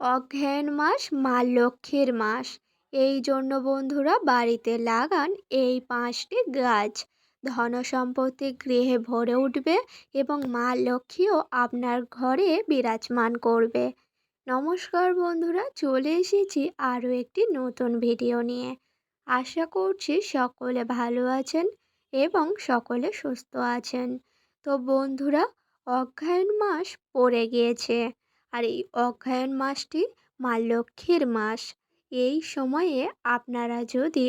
অগ্রহায়ণ মাস মা লক্ষ্মীর মাস। এই জন্য বন্ধুরা বাড়িতে লাগান এই পাঁচটি গাছ। ধন সম্পত্তি গৃহে ভরে উঠবে এবং মা লক্ষ্মীও আপনার ঘরে বিরাজমান করবে। নমস্কার বন্ধুরা, চলে এসেছি আরও একটি নতুন ভিডিও নিয়ে। আশা করছি সকলে ভালো আছেন এবং সকলে সুস্থ আছেন। তো বন্ধুরা অগ্রহায়ণ মাস পড়ে গিয়েছে। আর এই অগ্রহায়ণ মাসটি মা লক্ষ্মীর মাস। এই সময়ে আপনারা যদি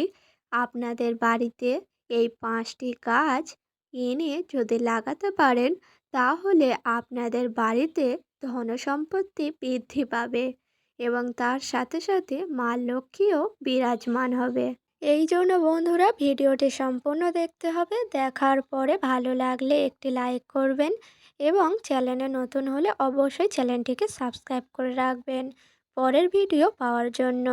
আপনাদের বাড়িতে এই পাঁচটি গাছ এনে যদি লাগাতে পারেন, তাহলে আপনাদের বাড়িতে ধন সম্পত্তি বৃদ্ধি পাবে এবং তার সাথে সাথে মা লক্ষ্মীও বিরাজমান হবে। এই জন্য বন্ধুরা ভিডিওটি সম্পূর্ণ দেখতে হবে। দেখার পরে ভালো লাগলে একটি লাইক করবেন। এবং চ্যানেলে নতুন হলে অবশ্যই চ্যানেলটিকে সাবস্ক্রাইব করে রাখবেন। পরের ভিডিও পাওয়ার জন্য।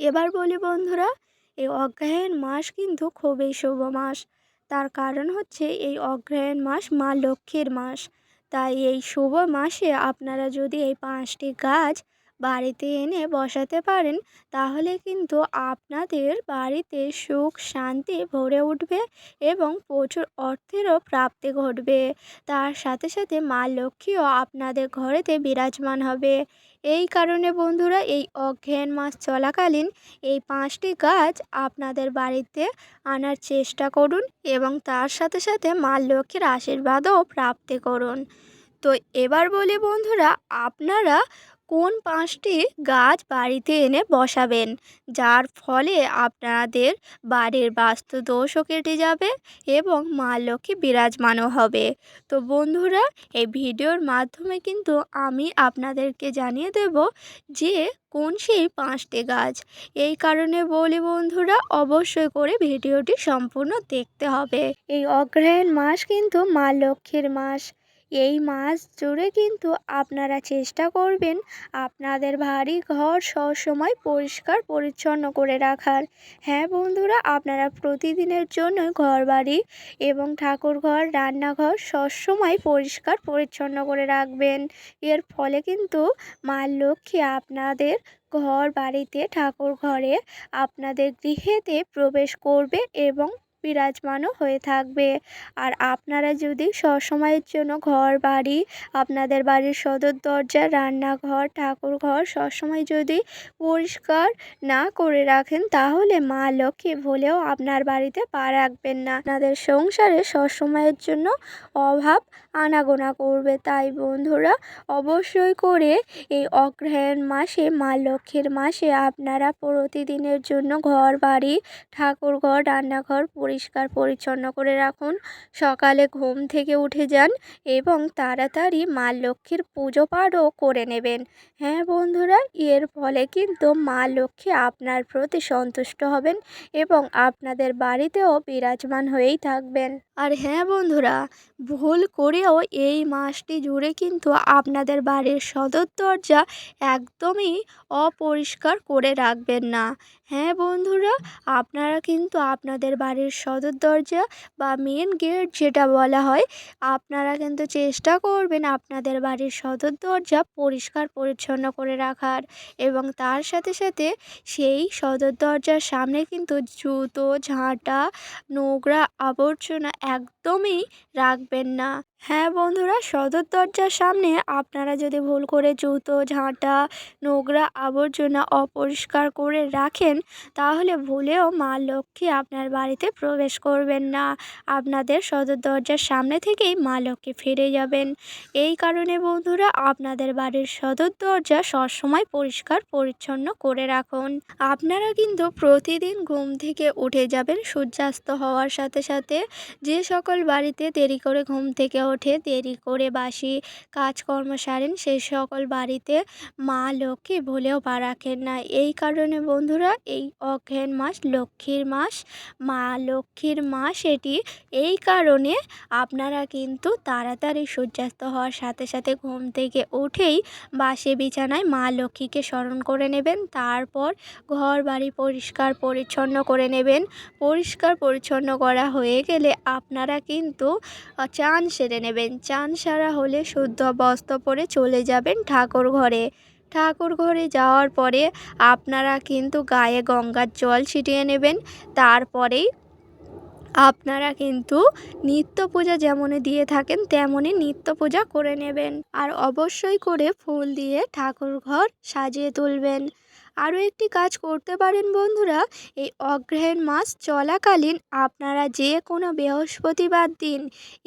এবার বলি বন্ধুরা, এই অগ্রহায়ণ মাস কিন্তু খুবই শুভ মাস। তার কারণ হচ্ছে এই অগ্রহায়ণ মাস মা লক্ষ্মীর মাস। তাই এই শুভ মাসে আপনারা যদি এই পাঁচটি গাছ বাড়িতে এনে বসাতে পারেন, তাহলে কিন্তু আপনাদের বাড়িতে সুখ শান্তি ভরে উঠবে এবং প্রচুর অর্থেরও প্রাপ্তি ঘটবে। তার সাথে সাথে মা লক্ষ্মীও আপনাদের ঘরেতে বিরাজমান হবে। এই কারণে বন্ধুরা, এই অজ্ঞান মাস চলাকালীন এই পাঁচটি গাছ আপনাদের বাড়িতে আনার চেষ্টা করুন এবং তার সাথে সাথে মা লক্ষ্মীর আশীর্বাদও প্রাপ্তি করুন। তো এবার বলি বন্ধুরা, আপনারা কোন পাঁচটি গাছ বাড়িতে এনে বসাবেন? যার ফলে আপনাদের বাড়ির বাস্তু দোষও কেটে যাবে এবং মা লক্ষ্মী বিরাজমানও হবে। তো বন্ধুরা, এই ভিডিওর মাধ্যমে কিন্তু আমি আপনাদেরকে জানিয়ে দেব যে কোন সেই পাঁচটি গাছ। এই কারণে বলি বন্ধুরা, অবশ্যই করে ভিডিওটি সম্পূর্ণ দেখতে হবে। এই অগ্রহায়ণ মাস কিন্তু মা লক্ষ্মীর মাস। এই মাস জুড়ে কিন্তু আপনারা চেষ্টা করবেন আপনাদের বাড়ি ঘর সবসময় পরিষ্কার, পরিচ্ছন্ন করে রাখার। হ্যাঁ বন্ধুরা, আপনারা প্রতিদিনের জন্য ঘর বাড়ি এবং ঠাকুর ঘর রান্নাঘর সবসময় পরিষ্কার, পরিচ্ছন্ন করে রাখবেন। এর ফলে কিন্তু মা লক্ষ্মী আপনাদের ঘর বাড়িতে ঠাকুর ঘরে আপনাদের গৃহেতে প্রবেশ করবে এবং বিরাজমানও হয়ে থাকবে। আর আপনারা যদি সবসময়ের জন্য ঘর, বাড়ি, আপনাদের বাড়ির সদর দরজা, রান্নাঘর ঠাকুর ঘর সবসময় যদি পরিষ্কার না করে রাখেন, তাহলে মা লক্ষ্মী ভুলেও আপনার বাড়িতে পা রাখবেন না। আপনাদের সংসারে সবসময়ের জন্য অভাব আনাগোনা করবে। তাই বন্ধুরা, অবশ্যই করে এই অগ্রহায়ণ মাসে, মা লক্ষ্মীর মাসে আপনারা প্রতিদিনের জন্য ঘর, বাড়ি ঠাকুর ঘর রান্নাঘর পরিষ্কার পরিচ্ছন্ন করে রাখুন। সকালে ঘুম থেকে উঠে যান এবং তাড়াতাড়ি মা লক্ষ্মীর পুজো পাঠও করে নেবেন। হ্যাঁ বন্ধুরা, এর ফলে কিন্তু মা লক্ষ্মী আপনার প্রতি সন্তুষ্ট হবেন এবং আপনাদের বাড়িতেও বিরাজমান হয়েই থাকবেন। আর হ্যাঁ বন্ধুরা, ভুল করেও এই মাসটি জুড়ে কিন্তু আপনাদের বাড়ির সদর দরজা একদমই অপরিষ্কার করে রাখবেন না। হ্যাঁ বন্ধুরা, আপনারা কিন্তু আপনাদের বাড়ির সদর দরজা বা মেন গেট যেটা বলা হয়, আপনারা কিন্তু চেষ্টা করবেন আপনাদের বাড়ির সদর দরজা পরিষ্কার পরিচ্ছন্ন করে রাখার এবং তার সাথে সাথে সেই সদর দরজার সামনে কিন্তু জুতো, ঝাঁটা, নোংরা আবর্জনা একদমই রাখবেন না। হ্যাঁ বন্ধুরা, সদর দরজার সামনে আপনারা যদি ভুল করে জুতো, ঝাঁটা, নোংরা আবর্জনা অপরিষ্কার করে রাখেন, তাহলে ভুলেও মা লক্ষ্মী আপনার বাড়িতে প্রবেশ করবেন না। আপনাদের সদর দরজার সামনে থেকেই মা লক্ষ্মী ফিরে যাবেন। এই কারণে বন্ধুরা, আপনাদের বাড়ির সদর দরজা সবসময় পরিষ্কার, পরিচ্ছন্ন করে রাখুন। আপনারা কিন্তু প্রতিদিন ঘুম থেকে উঠে যাবেন, সূর্যাস্ত হওয়ার সাথে সাথে যে সকল বাড়িতে দেরি করে ঘুম থেকে ওঠে, দেরি করে বাসি কাজকর্ম সারেন সেই সকল বাড়িতে মা লক্ষ্মী ভুলেও পা রাখেন না। এই কারণে বন্ধুরা, এই অঘ্রেন মাস লক্ষ্মীর মাস, মা লক্ষ্মীর মাস এটি। এই কারণে আপনারা কিন্তু তাড়াতাড়ি সূর্যাস্ত হওয়ার সাথে সাথে ঘুম থেকে উঠেই বাসে বিছানায় মা লক্ষ্মীকে স্মরণ করে নেবেন। তারপর ঘর বাড়ি পরিষ্কার পরিচ্ছন্ন করে নেবেন। পরিষ্কার পরিচ্ছন্ন করা হয়ে গেলে আপনারা কিন্তু চান সেরে নেবেন। চান সারা হলে শুদ্ধ বস্ত্র পরে চলে যাবেন ঠাকুর ঘরে। ঠাকুর ঘরে যাওয়ার পরে আপনারা কিন্তু গায়ে গঙ্গার জল ছিটিয়ে নেবেন। তারপরেই আপনারা কিন্তু নিত্য পূজা যেমন দিয়ে থাকেন তেমনই নিত্য পূজা করে নেবেন। আর অবশ্যই করে ফুল দিয়ে ঠাকুর ঘর সাজিয়ে তুলবেন। আরও একটি কাজ করতে পারেন বন্ধুরা, এই অগ্রহায়ণ মাস চলাকালীন আপনারা যে কোনো বৃহস্পতিবার দিন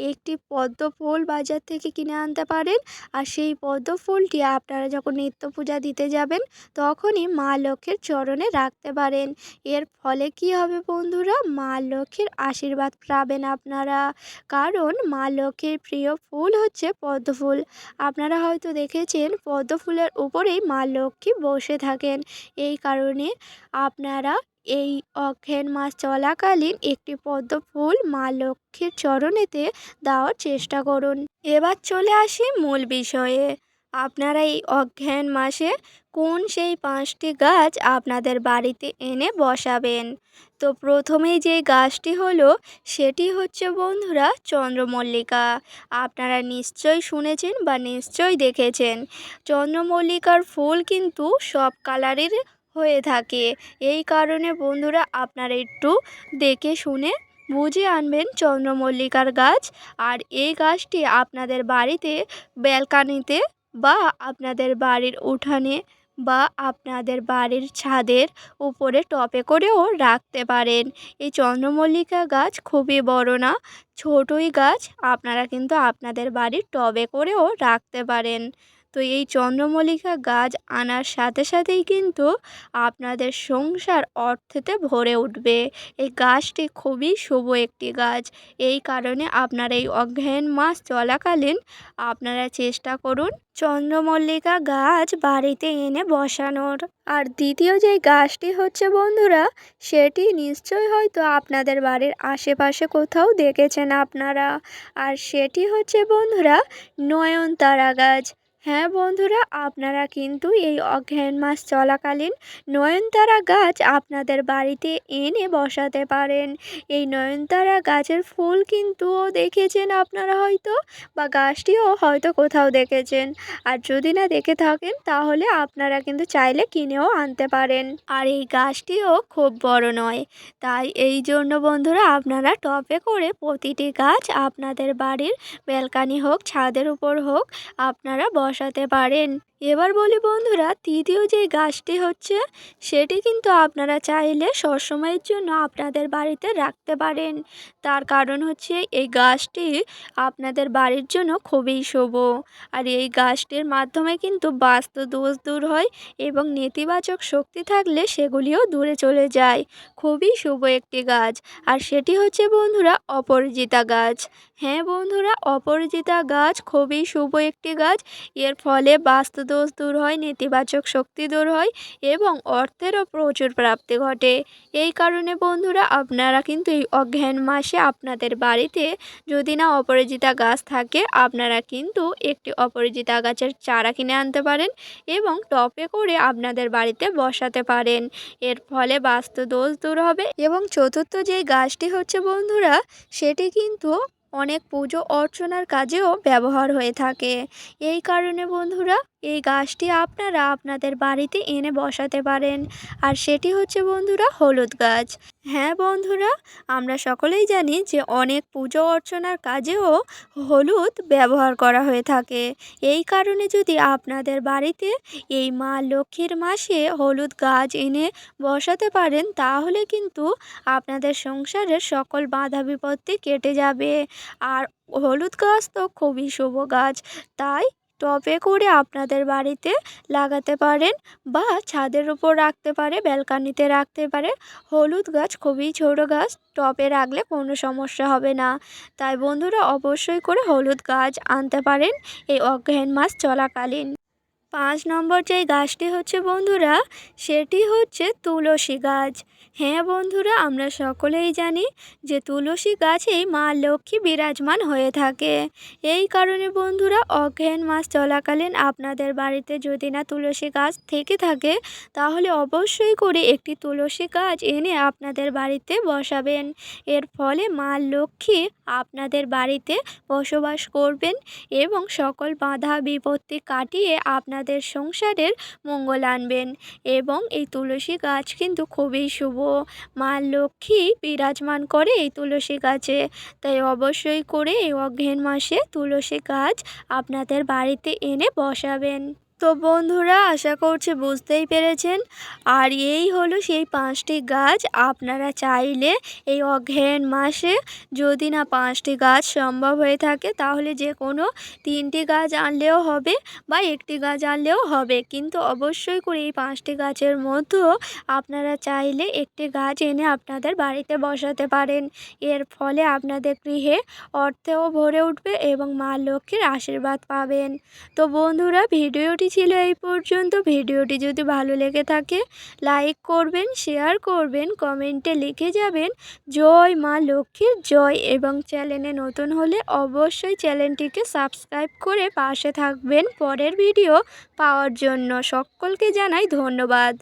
একটি পদ্ম ফুল বাজার থেকে কিনে আনতে পারেন। আর সেই পদ্ম ফুলটি আপনারা যখন নিত্য পূজা দিতে যাবেন, তখনই মা লক্ষ্মীর চরণে রাখতে পারেন। এর ফলে কি হবে বন্ধুরা, মা লক্ষ্মীর আশীর্বাদ পাবেন আপনারা। কারণ মা লক্ষ্মীর প্রিয় ফুল হচ্ছে পদ্ম ফুল আপনারা হয়তো দেখেছেন পদ্ম ফুলের উপরেই মা লক্ষ্মী বসে থাকেন। এই কারণে আপনারা এই অক্ষেন মাস চলাকালীন একটি পদ্ম ফুল মা লক্ষ্মীর চরণেতে দেওয়ার চেষ্টা করুন। এবার চলে আসি মূল বিষয়ে। আপনারা এই অগ্রহায়ণ মাসে কোন সেই পাঁচটি গাছ আপনাদের বাড়িতে এনে বসাবেন? তো প্রথমেই যে গাছটি হলো, সেটি হচ্ছে বন্ধুরা চন্দ্রমল্লিকা। আপনারা নিশ্চয়ই শুনেছেন বা নিশ্চয়ই দেখেছেন। চন্দ্রমল্লিকার ফুল কিন্তু সব কালারের হয়ে থাকে। এই কারণে বন্ধুরা আপনারা একটু দেখে শুনে বুঝে আনবেন চন্দ্রমল্লিকার গাছ। আর এই গাছটি আপনাদের বাড়িতে, ব্যালকানিতে বা আপনাদের বাড়ির উঠানে বা আপনাদের বাড়ির ছাদের উপরে টবে করেও রাখতে পারেন। এই চন্দ্রমল্লিকা গাছ খুবই বড় না, ছোটোই গাছ, আপনারা কিন্তু আপনাদের বাড়ির টবে করেও রাখতে পারেন। তো এই চন্দ্রমল্লিকা গাছ আনার সাথে সাথেই কিন্তু আপনাদের সংসার অর্থেতে ভরে উঠবে। এই গাছটি খুবই শুভ একটি গাছ। এই কারণে আপনার এই অগ্রহায়ণ মাস চলাকালীন আপনারা চেষ্টা করুন চন্দ্রমল্লিকা গাছ বাড়িতে এনে বসানোর। আর দ্বিতীয় যেই গাছটি হচ্ছে বন্ধুরা, সেটি নিশ্চয়ই হয়তো আপনাদের বাড়ির আশেপাশে কোথাও দেখেছেন আপনারা। আর সেটি হচ্ছে বন্ধুরা নয়নতারা গাছ। হ্যাঁ বন্ধুরা, আপনারা কিন্তু এই অগ্রহায়ণ মাস চলাকালীন নয়নতারা গাছ আপনাদের বাড়িতে এনে বসাতে পারেন। এই নয়নতারা গাছের ফুল কিন্তু দেখেছেন আপনারা হয়তো বা গাছটিও হয়তো কোথাও দেখেছেন। আর যদি না দেখে থাকেন, তাহলে আপনারা কিন্তু চাইলে কিনেও আনতে পারেন। আর এই গাছটিও খুব বড় নয়। তাই এই জন্য বন্ধুরা, আপনারা টবে করে প্রতিটি গাছ আপনাদের বাড়ির ব্যালকানি হোক, ছাদের উপর হোক, আপনারা বসাতে পারেন। এবার বলি বন্ধুরা, তৃতীয় যে গাছটি হচ্ছে, সেটি কিন্তু আপনারা চাইলে সবসময়ের জন্য আপনাদের বাড়িতে রাখতে পারেন। তার কারণ হচ্ছে, এই গাছটি আপনাদের বাড়ির জন্য খুবই শুভ। আর এই গাছটির মাধ্যমে কিন্তু বাস্তু দোষ দূর হয় এবং নেতিবাচক শক্তি থাকলে সেগুলিও দূরে চলে যায়। খুবই শুভ একটি গাছ। আর সেটি হচ্ছে বন্ধুরা অপরাজিতা গাছ। হ্যাঁ বন্ধুরা অপরাজিতা গাছ খুবই শুভ একটি গাছ। এর ফলে বাস্তু দোষ দূর হয়, নেতিবাচক শক্তি দূর হয় এবং অর্থেরও প্রচুর প্রাপ্তি ঘটে। এই কারণে বন্ধুরা, আপনারা কিন্তু এই অজ্ঞান মাসে আপনাদের বাড়িতে যদি না অপরাজিতা গাছ থাকে, আপনারা কিন্তু একটি অপরাজিতা গাছের চারা কিনে আনতে পারেন এবং টপে করে আপনাদের বাড়িতে বসাতে পারেন। এর ফলে বাস্তু দোষ দূর হবে এবং চতুর্থ যে গাছটি হচ্ছে বন্ধুরা, সেটি কিন্তু অনেক পুজো অর্চনার কাজেও ব্যবহার হয়ে থাকে। এই কারণে বন্ধুরা এই গাছটি আপনারা আপনাদের বাড়িতে এনে বসাতে পারেন। আর সেটি হচ্ছে বন্ধুরা হলুদ গাছ। হ্যাঁ বন্ধুরা, আমরা সকলেই জানি যে অনেক পুজো অর্চনার কাজেও হলুদ ব্যবহার করা হয়ে থাকে। এই কারণে যদি আপনাদের বাড়িতে এই মা লক্ষ্মীর মাসে হলুদ গাছ এনে বসাতে পারেন, তাহলে কিন্তু আপনাদের সংসারের সকল বাধা বিপত্তি কেটে যাবে। আর হলুদ গাছ তো খুবই শুভ গাছ, তাই টবে করে আপনাদের বাড়িতে লাগাতে পারেন বা ছাদের উপর রাখতে পারে, ব্যালকানিতে রাখতে পারে। হলুদ গাছ খুবই ছোটো গাছ, টবে রাখলে কোনো সমস্যা হবে না। তাই বন্ধুরা অবশ্যই করে হলুদ গাছ আনতে পারেন। এই অগ্রহায়ণ মাস চলাকালীন। পাঁচ নম্বর যেই গাছটি হচ্ছে বন্ধুরা, সেটি হচ্ছে তুলসী গাছ। হ্যাঁ বন্ধুরা, আমরা সকলেই জানি যে তুলসী গাছেই মা লক্ষ্মী বিরাজমান হয়ে থাকে। এই কারণে বন্ধুরা অজ্ঞান মাস চলাকালীন আপনাদের বাড়িতে যদি না তুলসী গাছ থেকে থাকে, তাহলে অবশ্যই করে একটি তুলসী গাছ এনে আপনাদের বাড়িতে বসাবেন। এর ফলে মা লক্ষ্মী আপনাদের বাড়িতে বসবাস করবেন এবং সকল বাধা বিপত্তি কাটিয়ে আপনার আপনাদের সংসারের মঙ্গল আনবেন। এবং এই তুলসী গাছ কিন্তু খুবই শুভ। মা লক্ষ্মী বিরাজমান করে এই তুলসী গাছে। তাই অবশ্যই করে এই অঘ্রেন মাসে তুলসী গাছ আপনাদের বাড়িতে এনে বসাবেন। তো বন্ধুরা, আশা করছি বুঝতেই পেরেছেন। আর এই হলো সেই পাঁচটি গাছ, আপনারা চাইলে এই অঘ্রাণ মাসে যদি না পাঁচটি গাছ সম্ভব হয়ে থাকে, তাহলে যে কোনো তিনটি গাছ আনলেও হবে বা একটি গাছ আনলেও হবে। কিন্তু অবশ্যই করে এই পাঁচটি গাছের মধ্যেও আপনারা চাইলে একটি গাছ এনে আপনাদের বাড়িতে বসাতে পারেন। এর ফলে আপনাদের গৃহে অর্থেও ভরে উঠবে এবং মা লক্ষ্মীর আশীর্বাদ পাবেন। তো বন্ধুরা, ভিডিওটি ছিল এই পর্যন্ত। ভিডিওটি যদি ভালো লেগে থাকে, লাইক করবেন, শেয়ার করবেন, কমেন্টে লিখে যাবেন, জয় মা লক্ষ্মীর জয় এবং চ্যানেলে নতুন হলে অবশ্যই চ্যানেলটিকে সাবস্ক্রাইব করে পাশে থাকবেন। পরের ভিডিও পাওয়ার জন্য সকলকে জানাই ধন্যবাদ।